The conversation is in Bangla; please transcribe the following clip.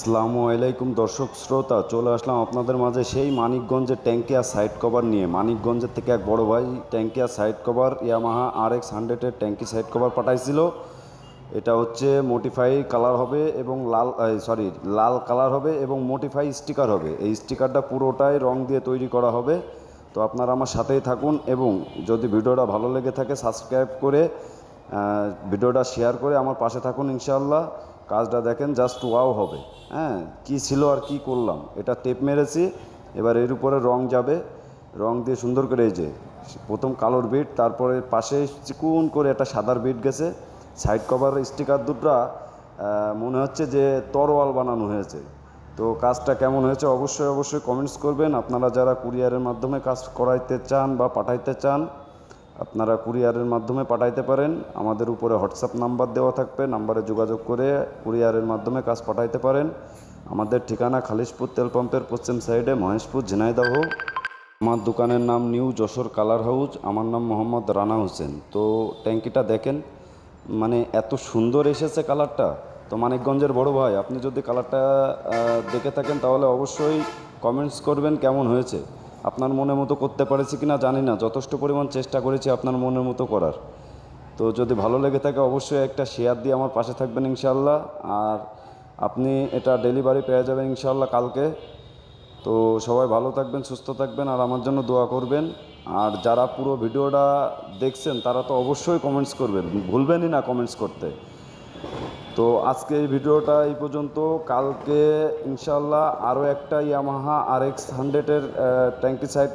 আসসালামু আলাইকুম দর্শক শ্রোতা, চলে আসলাম আপনাদের মাঝে সেই মানিকগঞ্জের ট্যাঙ্কি আর সাইড কভার নিয়ে। মানিকগঞ্জের থেকে এক বড় ভাই ট্যাঙ্কি আর side cover, Yamaha R X হান্ড্রেডের ট্যাঙ্কি সাইড কভার পাঠাইছিল। এটা হচ্ছে মোটিফাই কালার হবে এবং লাল সরি লাল কালার হবে এবং মোটিফাই স্টিকার হবে। এই স্টিকারটা পুরোটাই রং দিয়ে তৈরি করা হবে। তো আপনারা আমার সাথেই থাকুন এবং যদি ভিডিওটা ভালো লেগে থাকে সাবস্ক্রাইব করে ভিডিওটা শেয়ার করে আমার পাশে থাকুন ইনশাআল্লাহ। কাজটা দেখেন জাস্ট ওয়াও হবে। হ্যাঁ কি ছিল আর কি করলাম। এটা টেপ মেরেছি, এবার এর উপরে রং যাবে। রং দিয়ে সুন্দর করে এই যে, প্রথম কালোর বিট তারপরে পাশে চিকুন করে একটা সাদার বিট গেছে। সাইড কভার স্টিকার দুটা মনে হচ্ছে যে তরোয়াল বানানো হয়েছে। তো কাজটা কেমন হয়েছে অবশ্যই অবশ্যই কমেন্টস করবেন। আপনারা যারা কুরিয়ারের মাধ্যমে কাজ করাইতে চান বা পাঠাইতে চান আপনারা কুরিয়ারের মাধ্যমে পাঠাইতে পারেন। আমাদের উপরে হোয়াটসঅ্যাপ নাম্বার দেওয়া থাকবে, নাম্বারে যোগাযোগ করে কুরিয়ারের মাধ্যমে কাজ পাঠাইতে পারেন। আমাদের ঠিকানা খালিশপুর তেল পাম্পের পশ্চিম সাইডে, মহেশপুর, ঝিনাইদহ। আমার দোকানের নাম নিউ যশোর কালার হাউস, আমার নাম মোহাম্মদ রানা হোসেন। তো ট্যাঙ্কিটা দেখেন মানে এত সুন্দর এসেছে কালারটা। তো মানিকগঞ্জের বড় ভাই, আপনি যদি কালারটা দেখে থাকেন তাহলে অবশ্যই কমেন্টস করবেন কেমন হয়েছে। আপনার মনের মতো করতে পারেছি কি না জানি না। যথেষ্ট পরিমাণ চেষ্টা করেছি আপনার মনের মতো করার। তো যদি ভালো লেগে থাকে অবশ্যই একটা শেয়ার দিয়ে আমার পাশে থাকবেন ইনশাল্লাহ আর আপনি এটা ডেলিভারি পেয়ে যাবেন ইনশাল্লাহ কালকে। তো সবাই ভালো থাকবেন, সুস্থ থাকবেন আর আমার জন্য দোয়া করবেন। আর যারা পুরো ভিডিওটা দেখছেন তারা তো অবশ্যই কমেন্টস করবেন। ভুলবেনই না কমেন্টস করতে। তো আজকে এই ভিডিওটা এই পর্যন্ত। কালকে ইনশাল্লাহ আরও একটা ইয়ামাহা আর এক্স হান্ড্রেডের ট্যাঙ্কি সাইড